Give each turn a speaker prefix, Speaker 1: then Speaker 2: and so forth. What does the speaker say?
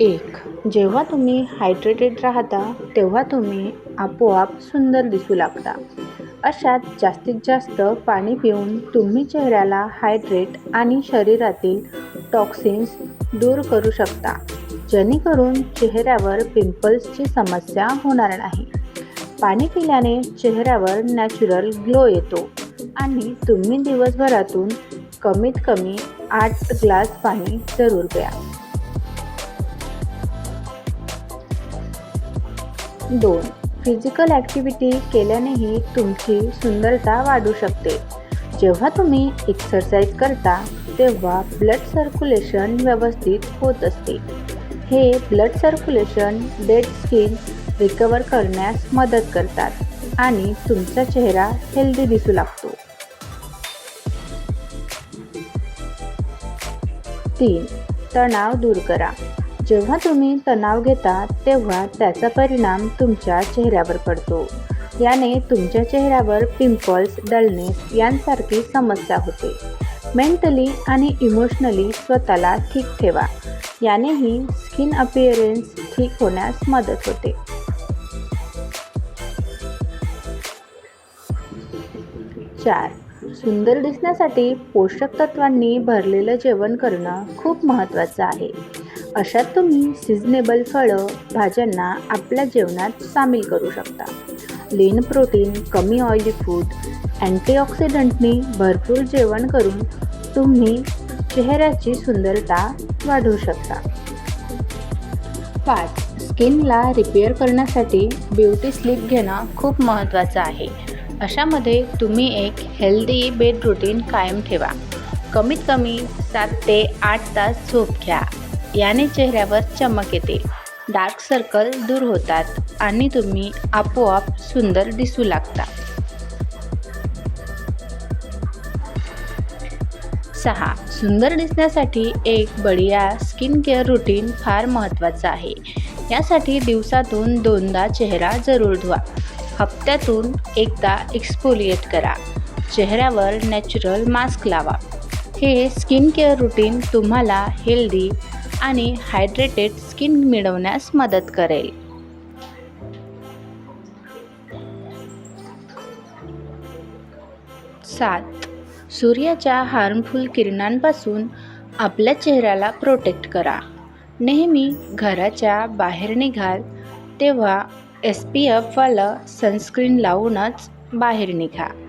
Speaker 1: एक जेव्हा तुम्ही हायड्रेटेड राहता तेव्हा तुम्ही आपोआप सुंदर दिसू लागता. अशात जास्तीत जास्त पाणी पिऊन तुम्ही चेहऱ्याला हायड्रेट आणि शरीरातील टॉक्सिन्स दूर करू शकता जेणेकरून चेहऱ्यावर पिंपल्सची समस्या होणार नाही. पाणी पिल्याने चेहऱ्यावर नॅचरल ग्लो येतो आणि तुम्ही दिवसभरातून कमीत कमी आठ ग्लास पाणी जरूर प्या. दोन. फिजिकल ॲक्टिव्हिटी केल्यानेही तुमची सुंदरता वाढू शकते. जेव्हा तुम्ही एक्सरसाइज करता तेव्हा ब्लड सर्क्युलेशन व्यवस्थित होत असते. हे blood circulation dead skin recover करण्यास मदत करतात आणि तुमचा चेहरा हेल्दी दिसू लागतो. तीन. तणाव दूर करा. जेव्हा तुम्ही तणाव घेता तेव्हा त्याचा परिणाम तुमच्या चेहऱ्यावर पडतो. याने तुमच्या चेहऱ्यावर पिंपल्स डलनेस यांसारखी समस्या होते. मेंटली आणि इमोशनली स्वतःला ठीक ठेवा. यानेही स्किन अपिअरन्स ठीक होण्यास मदत होते. चार. सुंदर दिसण्यासाठी पोषक तत्वांनी भरलेलं जेवण करणं खूप महत्त्वाचं आहे. अशात तुम्ही सिजनेबल फळं भाज्यांना आपल्या जेवणात सामील करू शकता. लीन प्रोटीन कमी ऑइली फूड अँटीऑक्सिडंटनी भरपूर जेवण करून तुम्ही चेहऱ्याची सुंदरता वाढवू शकता. पाच स्किनला रिपेअर करण्यासाठी ब्युटी स्लीप घेणं खूप महत्त्वाचं आहे. अशामध्ये तुम्ही एक हेल्दी बेड रुटीन कायम ठेवा. कमीत कमी सात ते आठ तास झोप घ्या. याने चेहऱ्यावर चमक येते. डार्क सर्कल दूर होतात आणि तुम्ही आपोआप सुंदर दिसू लागता. सहा. सुंदर दिसण्यासाठी एक बढिया स्किन केअर रुटीन फार महत्त्वाचं आहे. यासाठी दिवसातून दोनदा चेहरा जरूर धुवा. हप्त्यातून एकदा एक्सपोलिएट करा. चेहऱ्यावर नॅचरल मास्क लावा. हे स्किन केअर रुटीन तुम्हाला हेल्दी आणि हायड्रेटेड स्किन मिळवण्यास मदत करेल. सात. सूर्याच्या हार्मफुल किरणांपासून आपल्या चेहऱ्याला प्रोटेक्ट करा. नेहमी घराच्या बाहेर निघाल तेव्हा एस पी एफवालं सनस्क्रीन लावूनच बाहेर निघा.